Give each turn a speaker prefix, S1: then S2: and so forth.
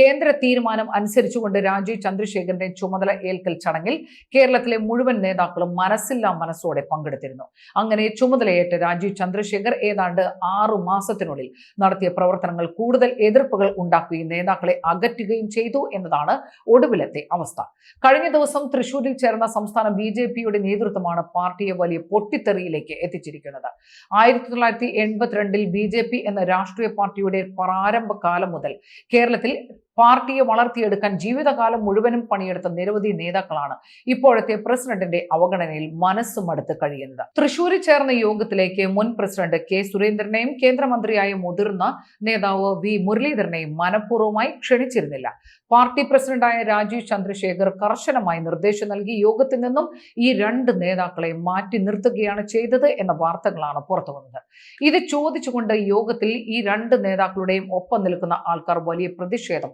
S1: കേന്ദ്ര തീരുമാനം അനുസരിച്ചുകൊണ്ട് രാജീവ് ചന്ദ്രശേഖരന്റെ ചുമതല ഏൽക്കൽ ചടങ്ങിൽ കേരളത്തിലെ മുഴുവൻ നേതാക്കളും മനസ്സില്ലാ മനസ്സോടെ പങ്കെടുത്തിരുന്നു. അങ്ങനെ ചുമതലയേറ്റ രാജീവ് ചന്ദ്രശേഖർ ഏതാണ്ട് ആറു മാസത്തിനുള്ളിൽ നടത്തിയ പ്രവർത്തനങ്ങൾ കൂടുതൽ എതിർപ്പുകൾ ഉണ്ടാക്കുകയും നേതാക്കളെ അകറ്റുകയും ചെയ്തു എന്നതാണ് ഒടുവിലത്തെ അവസ്ഥ. കഴിഞ്ഞ ദിവസം തൃശൂരിൽ ചേർന്ന സംസ്ഥാന ബി ജെ പിയുടെ നേതൃത്വമാണ് പാർട്ടിയെ വലിയ പൊട്ടിത്തെറിയിലേക്ക് എത്തിച്ചിരിക്കുന്നത്. ആയിരത്തി തൊള്ളായിരത്തി എൺപത്തിരണ്ടിൽ ബി ജെ പി എന്ന രാഷ്ട്രീയ പാർട്ടിയുടെ പ്രാരംഭകാലം മുതൽ കേരളത്തിൽ പാർട്ടിയെ വളർത്തിയെടുക്കാൻ ജീവിതകാലം മുഴുവനും പണിയെടുത്ത നിരവധി നേതാക്കളാണ് ഇപ്പോഴത്തെ പ്രസിഡന്റിന്റെ അവഗണനയിൽ മനസ്സും അടുത്ത് കഴിയുന്നത്. തൃശൂരിൽ ചേർന്ന യോഗത്തിലേക്ക് മുൻ പ്രസിഡന്റ് കെ സുരേന്ദ്രനെയും കേന്ദ്രമന്ത്രിയായ മുതിർന്ന നേതാവ് വി മുരളീധരനെയും മനഃപൂർവമായി ക്ഷണിച്ചിരുന്നില്ല. പാർട്ടി പ്രസിഡന്റായ രാജീവ് ചന്ദ്രശേഖർ കർശനമായി നിർദ്ദേശം നൽകി യോഗത്തിൽ നിന്നും ഈ രണ്ട് നേതാക്കളെ മാറ്റി നിർത്തുകയാണ് ചെയ്തത് എന്ന വാർത്തകളാണ് പുറത്തു വന്നത്. ഇത് ചോദിച്ചുകൊണ്ട് യോഗത്തിൽ ഈ രണ്ട് നേതാക്കളുടെയും ഒപ്പം നിൽക്കുന്ന ആൾക്കാർ വലിയ പ്രതിഷേധം